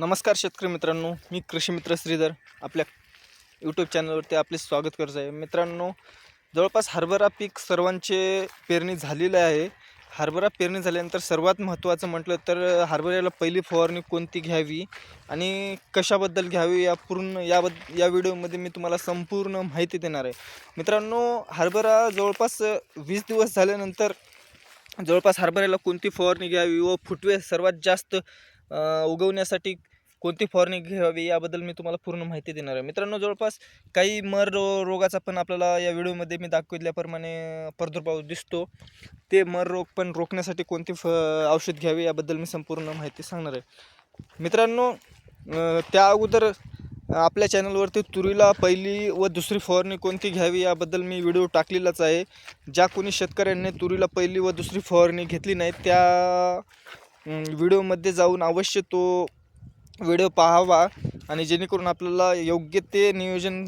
नमस्कार शेतकरी मित्रांनो मी कृषी मित्र श्रीधर. आपल्या यूट्यूब चॅनलवरती आपले स्वागत करत आहे मित्रांनो जवळपास हरभरा पीक सर्वांचे पेरणी झालेलं आहे. हरभरा पेरणी झाल्यानंतर सर्वात महत्त्वाचं म्हटलं तर हरभऱ्याला पहिली फवारणी कोणती घ्यावी आणि कशाबद्दल घ्यावी या पूर्ण याबद्द या व्हिडिओमध्ये मी तुम्हाला संपूर्ण माहिती देणार आहे. मित्रांनो हरभरा जवळपास वीस दिवस झाल्यानंतर जवळपास हरभऱ्याला कोणती फवारणी घ्यावी व फुटवे सर्वात जास्त उगवण्यासाठी कोणती फवारणी घ्यावी याबद्दल मी तुम्हाला पूर्ण माहिती देणार आहे. मित्रांनो जवळपास काही मर रो रोगाचा पण आपल्याला या व्हिडिओमध्ये मी दाखविल्याप्रमाणे प्रादुर्भाव दिसतो. ते मर रोग पण रोखण्यासाठी कोणती फ औषध घ्यावी याबद्दल मी संपूर्ण माहिती सांगणार आहे. मित्रांनो त्या अगोदर आपल्या चॅनलवरती तुरीला पहिली व दुसरी फवारणी कोणती घ्यावी याबद्दल मी व्हिडिओ टाकलेलाच आहे. ज्या कोणी शेतकऱ्यांनी तुरीला पहिली व दुसरी फवारणी घेतली नाही त्या व्हिडिओमध्ये जाऊन अवश्य तो व्हिडिओ पाहावा आणि जेणेकरून आपल्याला योग्य ते नियोजन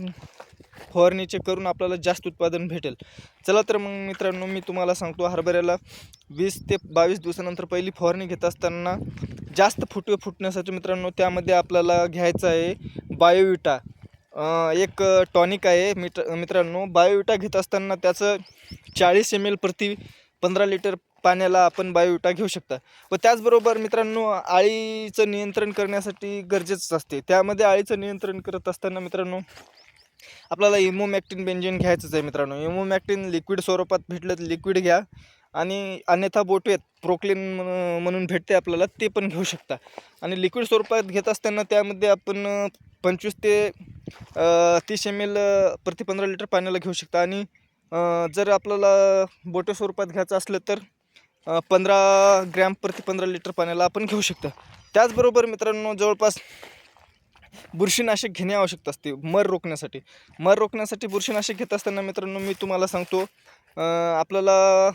फवारणीचे करून आपल्याला जास्त उत्पादन भेटेल. चला तर मग मित्रांनो मी तुम्हाला सांगतो हरभऱ्याला वीस ते बावीस दिवसानंतर पहिली फवारणी घेत असताना जास्त फुटवे फुटण्यासाठी मित्रांनो त्यामध्ये आपल्याला घ्यायचं आहे बायोविटा. एक टॉनिक आहे मित्र मित्रांनो बायोविटा घेत असताना त्याचं चाळीस एम एल प्रति पंधरा लिटर पाण्याला आपण बायोविटा घेऊ शकता. व त्याचबरोबर मित्रांनो आळीचं नियंत्रण करण्यासाठी गरजेचंच असते. त्यामध्ये आळीचं नियंत्रण करत असताना मित्रांनो आपल्याला इमोमॅक्टिन बेंजिन घ्यायचंच आहे मित्रांनो. इमोमॅक्टिन लिक्विड स्वरूपात भेटलं तर लिक्विड घ्या आणि अन्यथा बोटवेत प्रोक्लिन म्हणून भेटते आपल्याला ते पण घेऊ शकता. आणि लिक्विड स्वरूपात घेत असताना त्यामध्ये आपण पंचवीस ते तीस एम एल प्रति पंधरा लिटर पाण्याला घेऊ शकता. आणि जर आपल्याला बोटे स्वरूपात घ्यायचं असलं तर पंधरा ग्रॅम प्रति पंधरा लिटर पाण्याला आपण घेऊ शकतो. त्याचबरोबर मित्रांनो जवळपास बुरशीनाशक घेणे आवश्यक असते मर रोखण्यासाठी. मर रोखण्यासाठी बुरशीनाशक घेत असताना मित्रांनो मी तुम्हाला सांगतो आपल्याला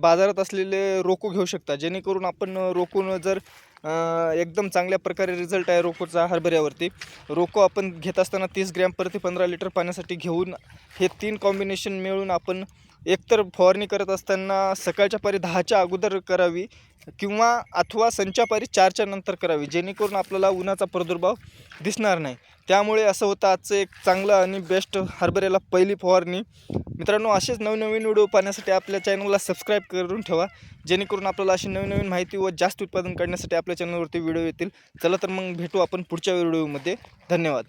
बाजारात असलेले रोको घेऊ शकता. जेणेकरून आपण रोकून जर एकदम चांगल्या प्रकारे रिझल्ट आहे रोकोचा हरभऱ्यावरती रोको आपण घेत असताना तीस ग्रॅम प्रति पंधरा लिटर पाण्यासाठी घेऊन हे तीन कॉम्बिनेशन मिळून आपण एकतर फवारणी करत असताना सकाळच्या पारी दहाच्या अगोदर करावी किंवा अथवा संचापारी चारच्या नंतर करावी जेणेकरून आपल्याला उन्हाचा प्रादुर्भाव दिसणार नाही. त्यामुळे असं होतं आजचं एक चांगलं आणि बेस्ट हरभऱ्याला पहिली फवारणी. मित्रांनो असेच नवनवीन व्हिडिओ पाहण्यासाठी आपल्या चॅनलला सबस्क्राईब करून ठेवा. जेणेकरून आपल्याला अशी नवनवीन माहिती व जास्त उत्पादन काढण्यासाठी आपल्या चॅनलवरती व्हिडिओ येतील. चला तर मग भेटू आपण पुढच्या व्हिडिओमध्ये. धन्यवाद.